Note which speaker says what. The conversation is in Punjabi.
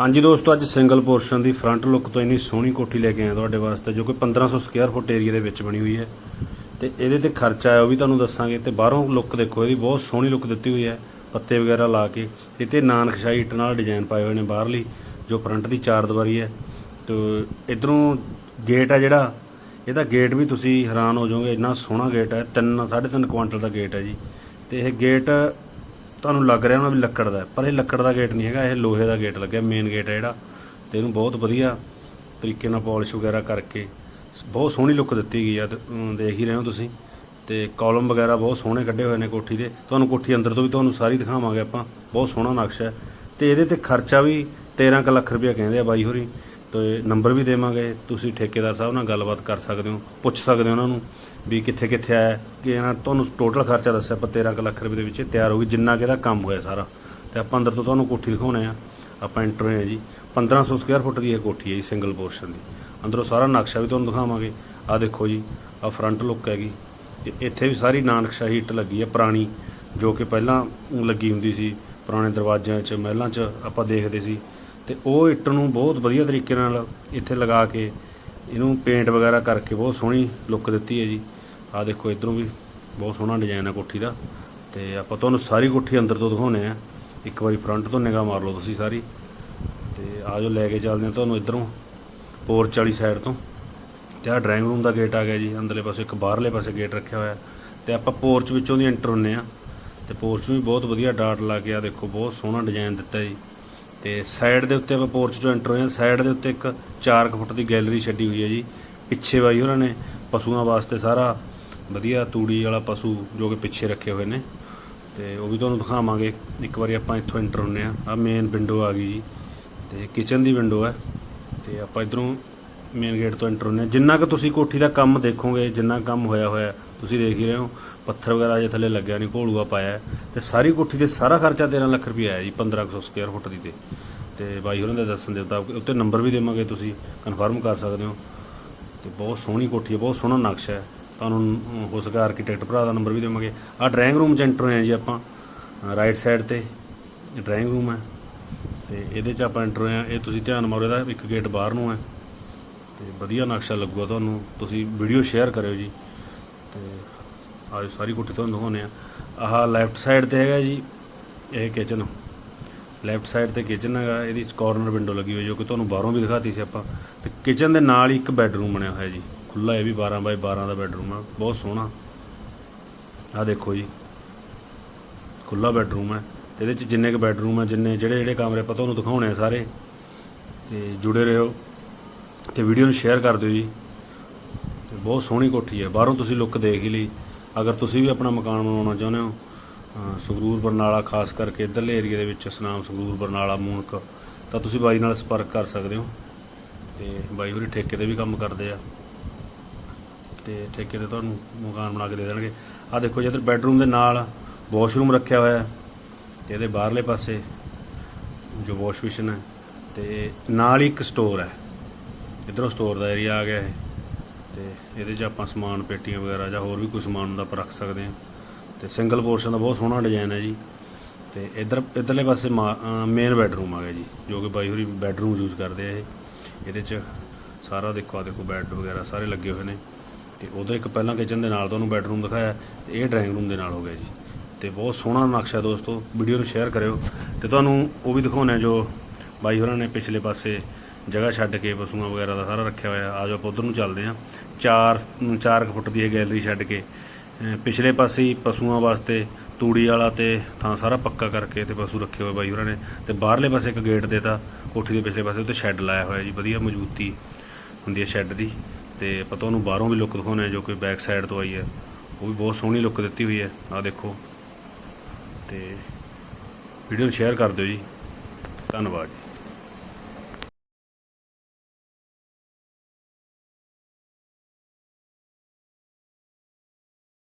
Speaker 1: ਹਾਂਜੀ ਦੋਸਤੋ, ਅੱਜ ਸਿੰਗਲ ਪੋਰਸ਼ਨ ਦੀ ਫਰੰਟ ਲੁੱਕ ਤੋਂ ਇੰਨੀ ਸੋਹਣੀ ਕੋਠੀ ਲੈ ਕੇ ਆਇਆ ਤੁਹਾਡੇ ਵਾਸਤੇ, ਜੋ ਕਿ 1500 ਸਕੁਅਰ ਫੁੱਟ ਏਰੀਆ ਦੇ ਵਿੱਚ ਬਣੀ ਹੋਈ ਹੈ। ਤੇ ਇਹਦੇ ਤੇ ਖਰਚਾ ਹੈ ਉਹ ਵੀ ਤੁਹਾਨੂੰ ਦੱਸਾਂਗੇ। ਤੇ ਬਾਹਰੋਂ ਲੁੱਕ ਦੇਖੋ, ਇਹਦੀ ਬਹੁਤ ਸੋਹਣੀ ਲੁੱਕ ਦਿੱਤੀ ਹੋਈ ਹੈ, ਪੱਤੇ ਵਗੈਰਾ ਲਾ ਕੇ। ਇਹ ਤੇ ਨਾਨਕਸ਼ਾਹੀ ਇੱਟ ਨਾਲ ਡਿਜ਼ਾਈਨ ਪਾਏ ਹੋਏ ਨੇ ਬਾਹਰਲੀ, ਜੋ ਫਰੰਟ ਦੀ ਚਾਰ ਦੀਵਾਰੀ ਹੈ। ਤੇ ਇਧਰੋਂ ਗੇਟ ਹੈ ਜਿਹੜਾ, ਇਹਦਾ ਗੇਟ ਵੀ ਤੁਸੀਂ ਹੈਰਾਨ ਹੋ ਜਾਓਗੇ, ਇੰਨਾ ਸੋਹਣਾ ਗੇਟ ਹੈ 3 3.5 ਕੁਆਂਟਲ ਦਾ ਗੇਟ ਹੈ ਜੀ। ਤੇ ਇਹ ਗੇਟ ਤੁਹਾਨੂੰ ਲੱਗ ਰਿਹਾ ਹੋਣਾ ਵੀ ਲੱਕੜ ਦਾ ਪਰ ਇਹ ਲੱਕੜ ਦਾ ਗੇਟ ਨਹੀਂ ਹੈਗਾ, ਇਹ ਲੋਹੇ ਦਾ ਗੇਟ ਲੱਗਿਆ ਮੇਨ ਗੇਟ ਹੈ ਜਿਹੜਾ, ਤੇ ਇਹਨੂੰ ਬਹੁਤ ਵਧੀਆ ਤਰੀਕੇ ਨਾਲ ਪਾਲਿਸ਼ ਵਗੈਰਾ ਕਰਕੇ, ਬਹੁਤ ਸੋਹਣੀ ਲੁੱਕ ਦਿੱਤੀ ਗਈ ਆ ਦੇਖ ਹੀ ਰਹੇ ਹੋ ਤੁਸੀਂ, ਤੇ ਕਾਲਮ ਵਗੈਰਾ ਬਹੁਤ ਸੋਹਣੇ ਕੱਢੇ ਹੋਏ ਨੇ ਕੋਠੀ ਦੇ, ਤੁਹਾਨੂੰ ਕੋਠੀ ਅੰਦਰ ਤੋਂ ਵੀ ਤੁਹਾਨੂੰ ਸਾਰੀ ਦਿਖਾਵਾਂਗੇ ਆਪਾਂ, ਬਹੁਤ ਸੋਹਣਾ ਨਕਸ਼ਾ ਹੈ, ਤੇ ਇਹਦੇ ਤੇ ਖਰਚਾ ਵੀ 13 ਕੁ ਲੱਖ ਰੁਪਇਆ ਕਹਿੰਦੇ ਆ ਬਾਈ ਹੋਰੀ ਤੇ ਨੰਬਰ ਵੀ ਦੇਵਾਂਗੇ। ਤੁਸੀਂ ਠੇਕੇਦਾਰ ਸਾਹਿਬ ਨਾਲ ਗੱਲਬਾਤ ਕਰ ਸਕਦੇ ਹੋ, ਪੁੱਛ ਸਕਦੇ ਹੋ ਉਹਨਾਂ ਨੂੰ ਵੀ ਕਿੱਥੇ ਕਿੱਥੇ ਆਇਆ ਕਿ ਇਹਨਾਂ ਤੁਹਾਨੂੰ ਟੋਟਲ ਖਰਚਾ ਦੱਸਿਆ ਆਪਾਂ 13 ਕੁ ਲੱਖ ਰੁਪਏ ਦੇ ਵਿੱਚ ਤਿਆਰ ਹੋ ਗਈ ਜਿੰਨਾ ਕਿ ਇਹਦਾ ਕੰਮ ਹੋਇਆ ਸਾਰਾ। ਤੇ ਆਪਾਂ ਅੰਦਰ ਤੋਂ ਤੁਹਾਨੂੰ ਕੋਠੀ ਦਿਖਾਉਣੇ ਆ। ਆਪਾਂ ਐਂਟਰ ਹੋਏ ਆ ਜੀ। 1500 ਸਕੁਅਰ ਫੁੱਟ ਦੀ ਇਹ ਕੋਠੀ ਹੈ ਜੀ ਸਿੰਗਲ ਪੋਰਸ਼ਨ ਦੀ। ਅੰਦਰੋਂ ਸਾਰਾ ਨਕਸ਼ਾ ਵੀ ਤੁਹਾਨੂੰ ਦਿਖਾਵਾਂਗੇ। ਆ ਦੇਖੋ ਜੀ ਆ ਫਰੰਟ ਲੁੱਕ ਹੈਗੀ। ਤੇ ਇੱਥੇ ਵੀ ਸਾਰੀ ਨਾਨਕਸ਼ਾਹੀ ਇੱਟ ਲੱਗੀ ਹੈ, ਪੁਰਾਣੀ, ਜੋ ਕਿ ਪਹਿਲਾਂ ਲੱਗੀ ਹੁੰਦੀ ਸੀ। ਪੁਰਾਣੇ ਦਰਵਾਜ਼ਿਆਂ 'ਚ, ਮਹਿਲਾਂ 'ਚ ਆਪਾਂ ਦੇਖਦੇ ਸੀ। ਤੇ ਉਹ ਇੱਟ ਨੂੰ ਬਹੁਤ ਵਧੀਆ ਤਰੀਕੇ ਨਾਲ ਇੱਥੇ ਲਗਾ ਕੇ ਇਹਨੂੰ ਪੇਂਟ ਵਗੈਰਾ ਕਰਕੇ ਬਹੁਤ ਸੋਹਣੀ ਲੁੱਕ ਦਿੱਤੀ ਹੈ ਜੀ। ਆਹ ਦੇਖੋ ਇਧਰੋਂ ਵੀ ਬਹੁਤ ਸੋਹਣਾ ਡਿਜ਼ਾਈਨ ਹੈ ਕੋਠੀ ਦਾ। ਤੇ ਆਪਾਂ ਤੁਹਾਨੂੰ ਸਾਰੀ ਕੋਠੀ ਅੰਦਰ ਤੋਂ ਦਿਖਾਉਨੇ ਆ ਇੱਕ ਵਾਰੀ ਫਰੰਟ ਤੋਂ ਨਿਗਾਹ ਮਾਰ ਲਓ ਤੁਸੀਂ ਸਾਰੀ। ਤੇ ਆਜੋ ਲੈ ਕੇ ਚੱਲਦੇ ਆ ਤੁਹਾਨੂੰ ਇਧਰੋਂ ਪੋਰਚ ਵਾਲੀ ਸਾਈਡ ਤੋਂ। ਤੇ ਆਹ ਡਰਾਇੰਗ ਰੂਮ ਦਾ ਗੇਟ ਆ ਗਿਆ ਜੀ। ਅੰਦਰਲੇ ਪਾਸੇ ਇੱਕ ਬਾਹਰਲੇ ਪਾਸੇ ਗੇਟ ਰੱਖਿਆ ਹੋਇਆ। ਤੇ ਆਪਾਂ ਪੋਰਚ ਵਿੱਚੋਂ ਦੀ ਐਂਟਰ ਹੁੰਨੇ ਆ ਤੇ ਪੋਰਚ ਵੀ ਬਹੁਤ ਵਧੀਆ ਡਾਟ ਲਾ ਕੇ ਆ ਦੇਖੋ, ਬਹੁਤ ਸੋਹਣਾ ਡਿਜ਼ਾਈਨ ਦਿੱਤਾ ਜੀ। ਤੇ ਸਾਈਡ ਦੇ ਉੱਤੇ ਆਪਾਂ ਪੋਰਚ ਚੋਂ ਐਂਟਰ ਹੋਏ ਆ ਸਾਈਡ ਦੇ ਉੱਤੇ ਇੱਕ 4 ਫੁੱਟ ਦੀ ਗੈਲਰੀ ਛੱਡੀ ਹੋਈ ਹੈ ਜੀ। ਪਿੱਛੇ ਬਾਈ ਉਹਨਾਂ ਨੇ ਪਸ਼ੂਆਂ ਵਾਸਤੇ ਸਾਰਾ ਵਧੀਆ ਤੂੜੀ ਵਾਲਾ ਪਸ਼ੂ ਜੋ ਕਿ ਪਿੱਛੇ ਰੱਖੇ ਹੋਏ ਨੇ। ਤੇ ਉਹ ਵੀ ਤੁਹਾਨੂੰ ਦਿਖਾਵਾਂਗੇ। ਇੱਕ ਵਾਰੀ ਆਪਾਂ ਇੱਥੋਂ ਐਂਟਰ ਹੁੰਨੇ ਆ ਆ ਮੇਨ ਵਿੰਡੋ ਆ ਗਈ ਜੀ। ਤੇ ਕਿਚਨ ਦੀ ਵਿੰਡੋ ਹੈ। ਤੇ ਆਪਾਂ ਇਧਰੋਂ ਮੇਨ ਗੇਟ ਤੋਂ ਐਂਟਰ ਹੁੰਨੇ ਆ ਜਿੰਨਾ ਕਿ ਤੁਸੀਂ ਕੋਠੀ ਦਾ ਕੰਮ ਦੇਖੋਗੇ, ਜਿੰਨਾ ਕੰਮ ਹੋਇਆ ਹੋਇਆ ਤੁਸੀਂ ਦੇਖ ਹੀ ਰਹੇ ਹੋ ਪੱਥਰ ਵਗੈਰਾ ਅਜੇ ਥੱਲੇ ਲੱਗਿਆ ਨਹੀਂ ਭੋਲੂਆ ਪਾਇਆ ਹੈ। ਤੇ ਸਾਰੀ ਕੋਠੀ 'ਤੇ ਸਾਰਾ ਖਰਚਾ 13 ਲੱਖ ਰੁਪਏ ਆਇਆ ਜੀ 1500 ਸਕੁਅਰ ਫੁੱਟ ਦੀ ਤੇ। ਤੇ ਬਾਈ ਹੋਰਾਂ ਦੇ ਦੱਸਣ ਦੇ ਮੁਤਾਬਕ ਉੱਤੇ ਨੰਬਰ ਵੀ ਦੇਵਾਂਗੇ ਤੁਸੀਂ ਕਨਫਰਮ ਕਰ ਸਕਦੇ ਹੋ। ਤੇ ਬਹੁਤ ਸੋਹਣੀ ਕੋਠੀ ਹੈ ਬਹੁਤ ਸੋਹਣਾ ਨਕਸ਼ਾ ਹੈ। ਤੁਹਾਨੂੰ ਅਮ, ਹੋ ਸਕੇ ਆਰਕੀਟੈਕਟ ਭਰਾ ਦਾ ਨੰਬਰ ਵੀ ਦੇਵਾਂਗੇ। ਆ ਡਰਾਇੰਗ ਰੂਮ ਚ ਐਂਟਰ ਹੋਏ ਹਾਂ ਜੀ ਆਪਾਂ ਰਾਈਟ ਸਾਈਡ ਤੇ। ਡਰਾਇੰਗ ਰੂਮ ਹੈ। ਤੇ ਇਹਦੇ ਚ ਆਪਾਂ ਐਂਟਰ ਹੋਏ ਹਾਂ। ਇਹ ਤੁਸੀਂ ਧਿਆਨ ਮਾਰੋ ਇਹਦਾ ਇੱਕ ਗੇਟ ਬਾਹਰ ਨੂੰ ਹੈ। ਤੇ ਵਧੀਆ ਨਕਸ਼ਾ ਲੱਗੂਗਾ ਤੁਹਾਨੂੰ। ਤੁਸੀਂ ਵੀਡੀਓ ਸ਼ੇਅਰ ਕਰਿਓ ਜੀ। ਤੇ ਆਹ ਸਾਰੀ ਕੋਠੀ ਤੁਹਾਨੂੰ ਦਿਖਾਉਂਦੇ ਆ ਆਹ ਲੈਫਟ ਸਾਈਡ ਤੇ ਹੈਗਾ ਜੀ, ਇਹ ਕਿਚਨ ਲੈਫਟ ਸਾਈਡ ਤੇ ਕਿਚਨ ਹੈਗਾ, ਇਹਦੀ ਕਾਰਨਰ ਵਿੰਡੋ ਲੱਗੀ ਹੋਈ ਜੋ ਕਿ ਤੁਹਾਨੂੰ ਬਾਹਰੋਂ ਵੀ ਦਿਖਾਤੀ ਸੀ ਆਪਾਂ। ਤੇ ਕਿਚਨ ਦੇ ਨਾਲ ਹੀ ਇੱਕ ਬੈੱਡਰੂਮ ਬਣਿਆ ਹੋਇਆ ਜੀ। ਖੁੱਲਾ ਇਹ ਵੀ 12 ਬਾਈ 12 ਦਾ ਬੈੱਡਰੂਮ ਆ, ਬਹੁਤ ਸੋਹਣਾ। ਆਹ ਦੇਖੋ ਜੀ ਖੁੱਲਾ ਬੈੱਡਰੂਮ ਹੈ ਤੇ ਇਹਦੇ ਚ ਜਿੰਨੇ ਕ ਬੈੱਡਰੂਮ ਆ, ਜਿੰਨੇ ਜਿਹੜੇ ਜਿਹੜੇ ਕਮਰੇ ਆਪਾਂ ਤੁਹਾਨੂੰ ਦਿਖਾਉਣੇ ਆ ਸਾਰੇ। ਤੇ ਜੁੜੇ ਰਹੋ। ਤੇ ਵੀਡੀਓ ਨੂੰ ਸ਼ੇਅਰ ਕਰ ਦਿਓ ਜੀ। ਬਹੁਤ ਸੋਹਣੀ ਕੋਠੀ ਹੈ। ਬਾਹਰੋਂ ਤੁਸੀਂ ਲੁੱਕ ਦੇਖ ਹੀ ਲਈ। ਅਗਰ ਤੁਸੀਂ ਵੀ ਆਪਣਾ ਮਕਾਨ ਬਣਾਉਣਾ ਚਾਹੁੰਦੇ ਹੋ ਸੰਗਰੂਰ ਬਰਨਾਲਾ, ਖਾਸ ਕਰਕੇ ਇਧਰਲੇ ਏਰੀਆ ਦੇ ਵਿੱਚ ਸਨਾਮ ਸੰਗਰੂਰ, ਬਰਨਾਲਾ, ਮੂਨਕ, ਤਾਂ ਤੁਸੀਂ ਬਾਈ ਨਾਲ ਸੰਪਰਕ ਕਰ ਸਕਦੇ ਹੋ। ਤੇ ਬਾਈ ਹੋਰੀ ਠੇਕੇ ਤੇ ਵੀ ਕੰਮ ਕਰਦੇ ਆ। ਤੇ ਠੇਕੇ ਤੇ ਤੁਹਾਨੂੰ ਮਕਾਨ ਬਣਾ ਕੇ ਦੇ ਦੇਣਗੇ। ਆ ਦੇਖੋ ਜਿੱਧਰ ਇੱਧਰ ਬੈੱਡਰੂਮ ਦੇ ਨਾਲ ਵਾਸ਼ਰੂਮ ਰੱਖਿਆ ਹੋਇਆ ਹੈ ਤੇ ਇਹਦੇ ਬਾਹਰਲੇ ਪਾਸੇ ਜੋ ਵਾਸ਼ ਬੇਸਿਨ ਹੈ ਤੇ ਨਾਲ ਹੀ ਇੱਕ ਸਟੋਰ ਹੈ। ਇਧਰੋਂ ਸਟੋਰ ਦਾ ਏਰੀਆ ਆ ਗਿਆ ਇਹ। ਤੇ ਇਹਦੇ 'ਚ ਆਪਾਂ ਸਮਾਨ, ਪੇਟੀਆਂ ਵਗੈਰਾ ਜਾਂ ਹੋਰ ਵੀ ਕੋਈ ਸਮਾਨ ਹੁੰਦਾ ਆਪਾਂ ਰੱਖ ਸਕਦੇ ਹਾਂ। ਤੇ ਸਿੰਗਲ ਪੋਰਸ਼ਨ ਦਾ ਬਹੁਤ ਸੋਹਣਾ ਡਿਜ਼ਾਈਨ ਹੈ ਜੀ। ਤੇ ਇਧਰ, ਇਧਰਲੇ ਪਾਸੇ ਮੇਨ ਬੈਡਰੂਮ ਆ ਗਿਆ ਜੀ, ਜੋ ਕਿ ਬਾਈ ਹੋਰੀ ਬੈਡਰੂਮ ਯੂਜ਼ ਕਰਦੇ ਆ ਇਹ। ਇਹਦੇ 'ਚ ਸਾਰਾ ਦੇਖੋ ਆ ਦੇਖੋ ਬੈੱਡ ਵਗੈਰਾ ਸਾਰੇ ਲੱਗੇ ਹੋਏ ਨੇ। ਤੇ ਉਧਰ ਇੱਕ ਪਹਿਲਾਂ ਕਿਚਨ ਦੇ ਨਾਲ ਤੁਹਾਨੂੰ ਬੈਡਰੂਮ ਦਿਖਾਇਆ, ਤੇ ਇਹ ਡਰਾਇੰਗ ਰੂਮ ਦੇ ਨਾਲ ਹੋ ਗਿਆ ਜੀ। ਤੇ ਬਹੁਤ ਸੋਹਣਾ ਨਕਸ਼ਾ ਦੋਸਤੋ, ਵੀਡੀਓ ਨੂੰ ਸ਼ੇਅਰ ਕਰਿਓ। ਤੇ ਤੁਹਾਨੂੰ ਉਹ ਵੀ ਦਿਖਾਉਣਾ ਜੋ ਬਾਈ ਹੋਰਾਂ ਨੇ ਪਿਛਲੇ ਪਾਸੇ ਜਗ੍ਹਾ ਛੱਡ ਕੇ ਪਸ਼ੂਆਂ ਵਗੈਰਾ ਦਾ ਸਾਰਾ ਰੱਖਿਆ ਹੋਇਆ। ਆ ਜਾਓ ਆਪਾਂ ਉਧਰ ਨੂੰ ਚੱਲਦੇ ਹਾਂ। 4 4 ਫੁੱਟ ਦੀ ਇਹ ਗੈਲਰੀ ਛੱਡ ਕੇ ਪਿਛਲੇ ਪਾਸੇ ਹੀ ਪਸ਼ੂਆਂ ਵਾਸਤੇ ਤੂੜੀ ਵਾਲਾ ਤੇ ਥਾਂ ਸਾਰਾ ਪੱਕਾ ਕਰਕੇ ਤੇ ਪਸ਼ੂ ਰੱਖੇ ਹੋਏ ਬਾਈ ਉਹਨਾਂ ਨੇ। ਤੇ ਬਾਹਰਲੇ ਪਾਸੇ ਇੱਕ ਗੇਟ ਦੇਤਾ ਕੋਠੀ ਦੇ ਪਿਛਲੇ ਪਾਸੇ ਉੱਤੇ ਸ਼ੈੱਡ ਲਾਇਆ ਹੋਇਆ ਜੀ, ਵਧੀਆ ਮਜ਼ਬੂਤੀ ਹੁੰਦੀ ਹੈ ਸ਼ੈੱਡ ਦੀ। ਤੇ ਆਪਾਂ ਤੁਹਾਨੂੰ ਬਾਹਰੋਂ ਵੀ ਲੁੱਕ ਦਿਖਾਉਣੇ ਆ ਜੋ ਕਿ ਬੈਕ ਸਾਈਡ ਤੋਂ ਆਈ ਹੈ। ਉਹ ਵੀ ਬਹੁਤ ਸੋਹਣੀ ਲੁੱਕ ਦਿੱਤੀ ਹੋਈ ਹੈ ਆ ਦੇਖੋ। ਤੇ ਵੀਡੀਓ ਨੂੰ ਸ਼ੇਅਰ ਕਰ ਦਿਓ ਜੀ। ਧੰਨਵਾਦ ਜੀ।